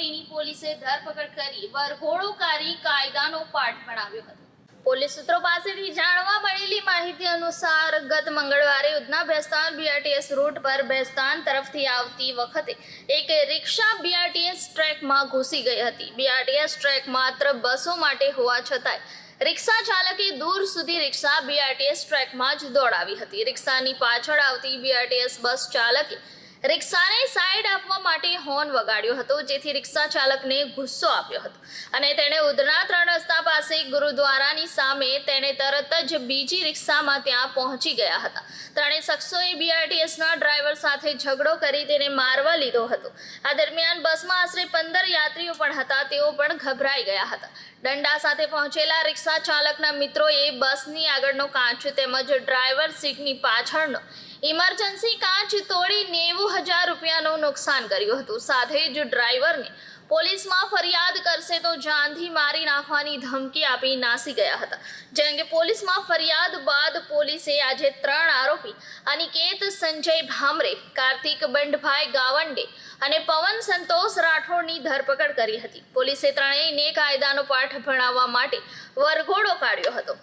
ચોરીની પોલીસે ધરપકડ કરી વરઘોડોકારી કાયદાનો પાઠ ભણાવ્યો હતો. પોલીસ સૂત્રો પાસેથી જાણવા મળેલી માહિતી અનુસાર ગત મંગળવારે ઉધના ભેસ્તાન બીઆરટીએસ રૂટ પર ભેસ્તાન તરફથી આવતી વખતે એક રિક્ષા બીઆરટીએસ ટ્રેકમાં ઘૂસી ગઈ હતી. બીઆરટીએસ ટ્રેક માત્ર બસો માટે હોવા છતાંય રિક્ષા ચાલકે દૂર સુધી રિક્ષા બીઆરટીએસ ટ્રેકમાં જ દોડાવી હતી. રિક્ષાની પાછળ આવતી બીઆરટીએસ બસ ચાલકે રિક્ષાને સાઈડ આપવા માટે હોર્ન વગાડ્યો હતો, જેથી રિક્ષા ચાલકને ગુસ્સો આપ્યો હતો. અને તેણે ઉધના ત્રણ રસ્તા પાસે ગુરુદ્વારાની સામે તેણે તરત જ બીજી રિક્ષામાં ત્યાં પહોંચી ગયા હતા. ત્રણેય શખ્સોએ બીઆરટીએસના ડ્રાઈવર સાથે ઝઘડો કરી તેને મારવા લીધો હતો. આ દરમિયાન બસમાં આશરે પંદર યાત્રીઓ પણ હતા, તેઓ પણ ગભરાઈ ગયા હતા. દંડા સાથે પહોંચેલા રિક્ષા ચાલકના મિત્રોએ બસની આગળનો કાચ તેમજ ડ્રાઈવર સીટની પાછળનો ઇમરજન્સી કાચ તોડી નેવું હજાર રૂપિયાનું નુકસાન કર્યું હતું. સાથે જ ડ્રાઈવરને પોલીસમાં ફરિયાદ કરશે તો જાનથી મારી નાખવાની ધમકી આપી નાસી ગયા હતા. જે અંગે પોલીસમાં ફરિયાદ બાદ પોલીસે આજે ત્રણ આરોપી, અનિકેત, સંજય ભામરે, કાર્તિક બંડભાઈ ગાવંડે અને પવન સંતોષ રાઠોડની ધરપકડ કરી હતી. પોલીસે ત્રણેયને કાયદાનો પાઠ ભણાવવા માટે વરઘોડો કાઢ્યો હતો.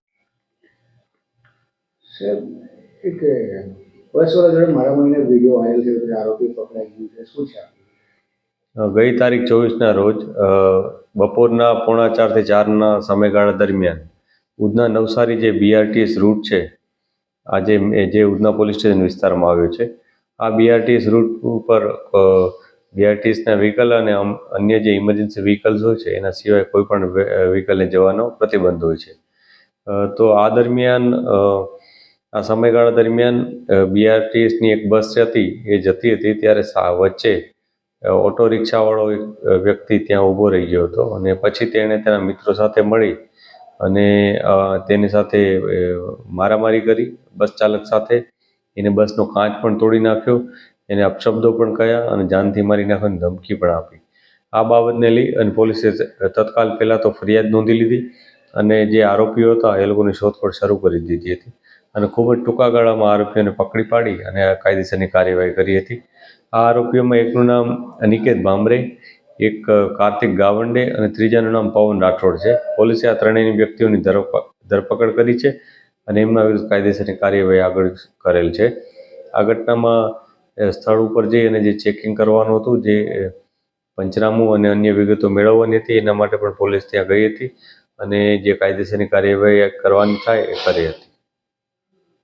સાહેબ એક બસ વાળા જોડે મારા મહિને વીડિયો વાયરલ થયો છે આરોપી પકડાઈ ગયું છે શું છે ગઈ તારીખ ચોવીસના રોજ બપોરના પોણા ચારથી ચારના સમયગાળા દરમિયાન ઉધના નવસારી જે બીઆરટીએસ રૂટ છે, આજે જે ઉધના પોલીસ સ્ટેશન વિસ્તારમાં આવ્યો છે, આ બીઆરટીએસ રૂટ ઉપર બીઆરટીએસના વ્હીકલ અને અન્ય જે ઇમરજન્સી વ્હીકલ્સ હોય છે, એના સિવાય કોઈ પણ વ્હીકલને જવાનો પ્રતિબંધ હોય છે. તો આ દરમિયાન આ સમયગાળા દરમિયાન બીઆરટીએસની એક બસ હતી, એ જતી હતી ત્યારે વચ્ચે ઓટો રિક્ષાવાળો એક વ્યક્તિ ત્યાં ઊભો રહી ગયો હતો અને પછી તેણે તેના મિત્રો સાથે મળી અને તેની સાથે મારામારી કરી, બસ ચાલક સાથે. એને બસનો કાચ પણ તોડી નાખ્યો, એને અપશબ્દો પણ કહ્યા અને જાનથી મારી નાખવાની ધમકી પણ આપી. આ બાબતને લઈ અને પોલીસે તત્કાલ પહેલાં તો ફરિયાદ નોંધી લીધી અને જે આરોપીઓ હતા, એ લોકોની શોધખોળ શરૂ કરી દીધી હતી. અને ખૂબ જ ટૂંકા ગાળામાં આરોપીઓને પકડી પાડી અને કાયદેસરની કાર્યવાહી કરી હતી. આ આરોપીઓમાં એકનું નામ અનિકેત ભામરે, એક કાર્તિક ગાવંડે અને ત્રીજાનું નામ પવન રાઠોડ છે. પોલીસે આ ત્રણેયની વ્યક્તિઓની ધરપ- ધરપકડ કરી છે અને એમના વિરુદ્ધ કાયદેસરની કાર્યવાહી આગળ કરેલ છે. આ ઘટનામાં સ્થળ ઉપર જઈ અને જે ચેકિંગ કરવાનું હતું, જે પંચનામું અને અન્ય વિગતો મેળવવાની હતી, એના માટે પણ પોલીસ ત્યાં ગઈ હતી અને જે કાયદેસરની કાર્યવાહી કરવાની થાય એ કરી હતી.